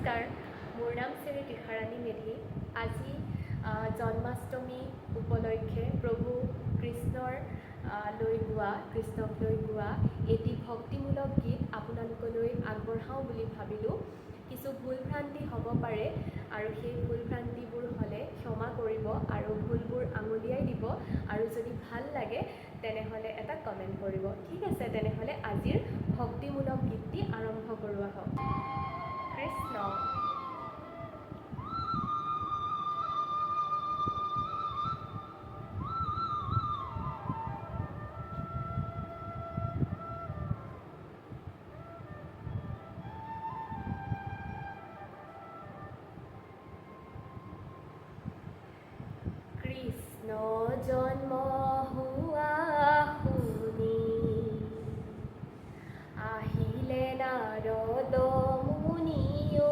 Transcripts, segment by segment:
নমস্কাৰ। মোৰ নাম শ্ৰী তীখাৰাণী মেধি আজি জন্মাষ্টমী উপলক্ষে প্ৰভু কৃষ্ণৰ লৈ গোৱা কৃষ্ণক লৈ গোৱা এটি ভক্তিমূলক গীত আপোনালোকলৈ আগবঢ়াওঁ বুলি ভাবিলোঁ। কিছু ভুল ভ্ৰান্তি হ'ব পাৰে আৰু সেই ভুল ভ্ৰান্তিবোৰ হ'লে ক্ষমা কৰিব আৰু ভুলবোৰ আঙুলিয়াই দিব আৰু যদি ভাল লাগে তেনেহ'লে এটা কমেণ্ট কৰিব। ঠিক আছে তেনেহ'লে আজিৰ ভক্তিমূলক গীতটি আৰম্ভ কৰোঁ আহক। কৃষ্ণ জন্ম হোৱা শুনি আহিলে নাৰদ মুনিও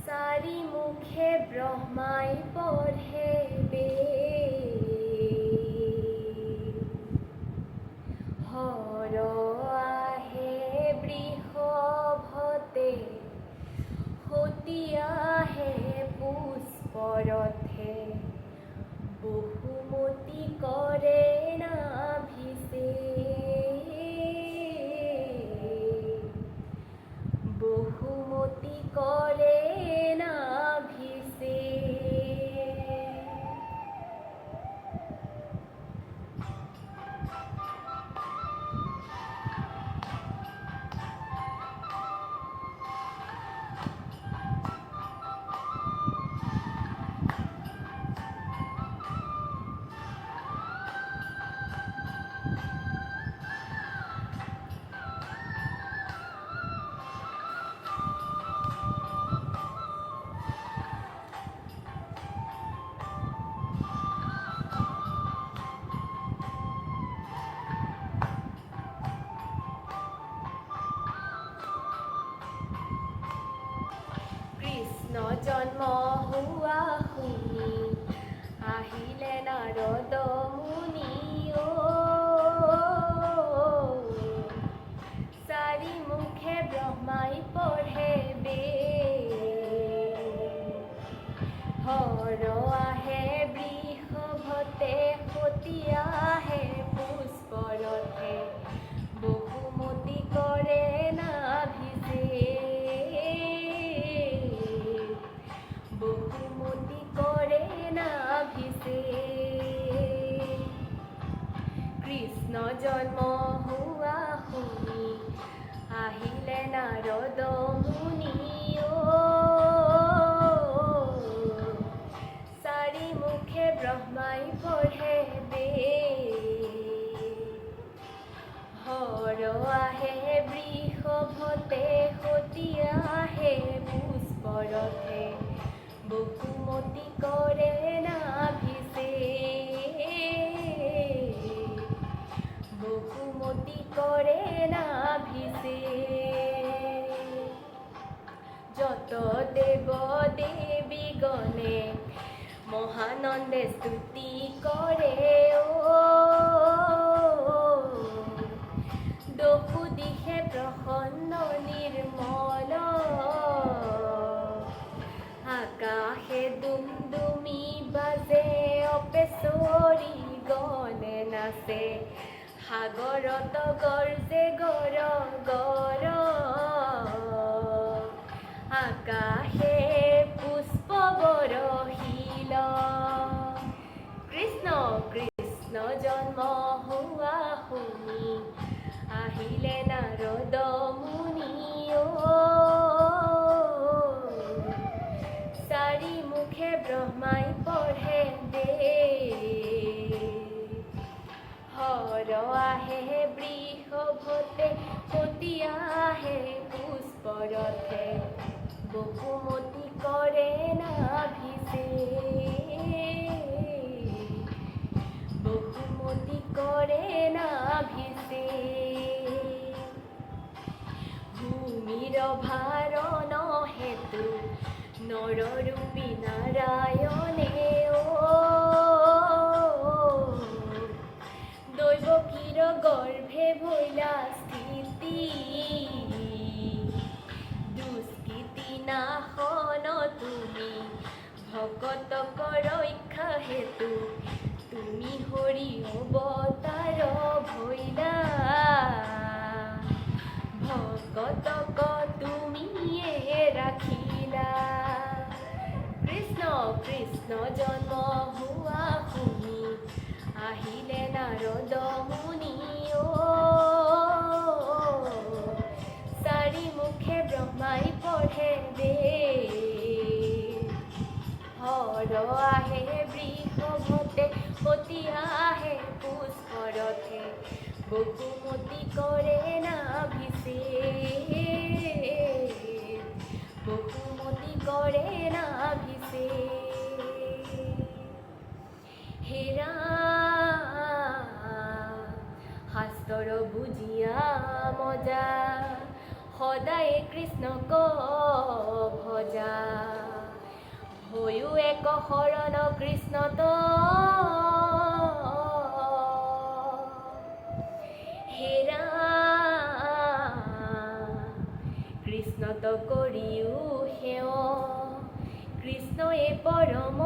চাৰি মুখে ব্ৰহ্মাই পঢ়ে বেদ। হৰ আহে বৃষভতে সতী আহে পুষ্পৰথে। বহুমতি কৰে নাভিছে বহুমতি শুনি আহিলে নাৰদ আহিলে নাৰদ মুনি অ চাৰি মুখে ব্ৰহ্মাই পঢ়ে বেদ। হৰ আহে, বৃষভতে সতী আহে, পুষ্পৰথে বহুমতি কৰে নাভিছে বহুমতি কৰে নাভিছে যত দেৱ দেৱী গণে, মহানন্দে স্তুতি কৰে অ দহু দিশে প্ৰসন্ন নিৰ্মল আকাশে দুমদুমি বাজে অপেচৰি গণে নাচে। সাগৰত গৰ্জে গৰ গৰ আকাশে পুষ্প বৰশিল বহুমতি কৰে নাভিছে ভূমিৰ ভাৰণ হেতু নৰৰূপী নাৰায়ণে অ দৈৱকীৰ গৰ্ভে ভৈলা স্থিত দুষ্কৃতি নাশন তুমি ভকতক ৰক্ষা হেতু তুমি হৰি অৱতাৰ ভৈলা ভকতক তুমিয়ে ৰাখিলা কৃষ্ণ কৃষ্ণ জন্ম হোৱা শুনি আহিলে নাৰদ মুনি অ' চাৰি মুখে ব্ৰহ্মাই পঢ়ে দে হৰ আহে নাভিছে বসুমতী কৰে নাভিছে হেৰা শাস্ত্ৰৰ বুজিয়া মজা। সদায় কৃষ্ণক ভজা। হৈও এক শৰণ কৃষ্ণত কৰিও সেৱ কৃষ্ণয়ে পৰম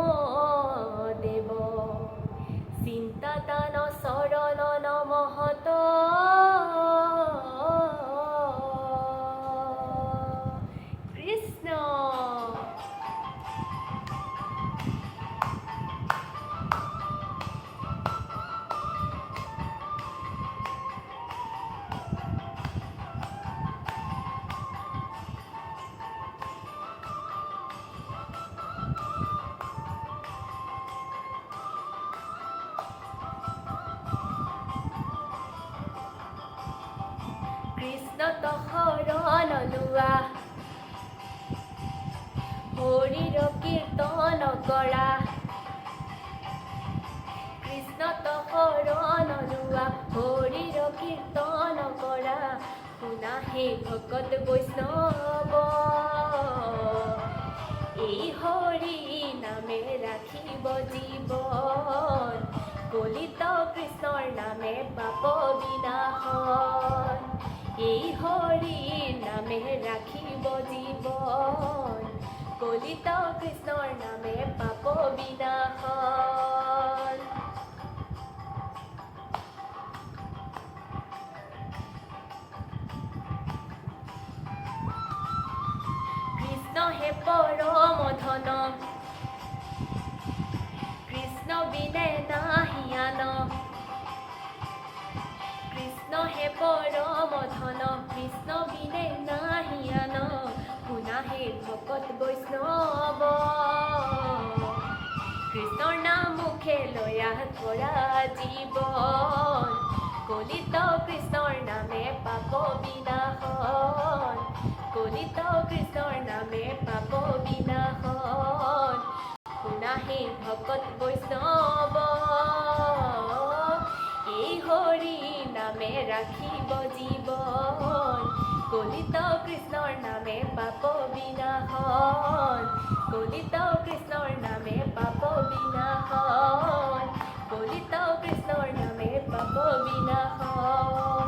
দেৱ চিন্তাতান চৰণ নমহত শৰণ লোৱা হৰিৰ কীৰ্তন কৰা। কৃষ্ণত শৰণ লোৱা হৰিৰ কীৰ্তন কৰা। শুনা হে ভকত বৈষ্ণৱ। এই হৰি নামে ৰাখিব জীৱন। কলিত কৃষ্ণৰ নামে পাপ বিনাশন এই হৰি নামে ৰাখিব জীৱন কলিত কৃষ্ণৰ নামে পাপ বিনাশন কৃষ্ণ হে পৰম ধন কৃষ্ণ বিনে নাহিয়ান কৃষ্ণ হে পৰম কৰা জীৱন কলিত কৃষ্ণৰ নামে পাপ বিনাশন কলিত কৃষ্ণৰ নামে পাপ বিনাশন। শুনা হে ভকত বৈষ্ণৱ এই হৰি নামে ৰাখিব জীৱন কলিত কৃষ্ণৰ নামে পাপ বিনাশন কলিত কৃষ্ণৰ নামে পাপ বিনাশন। কলিত কৃষ্ণর নামে পাপ বিনাশন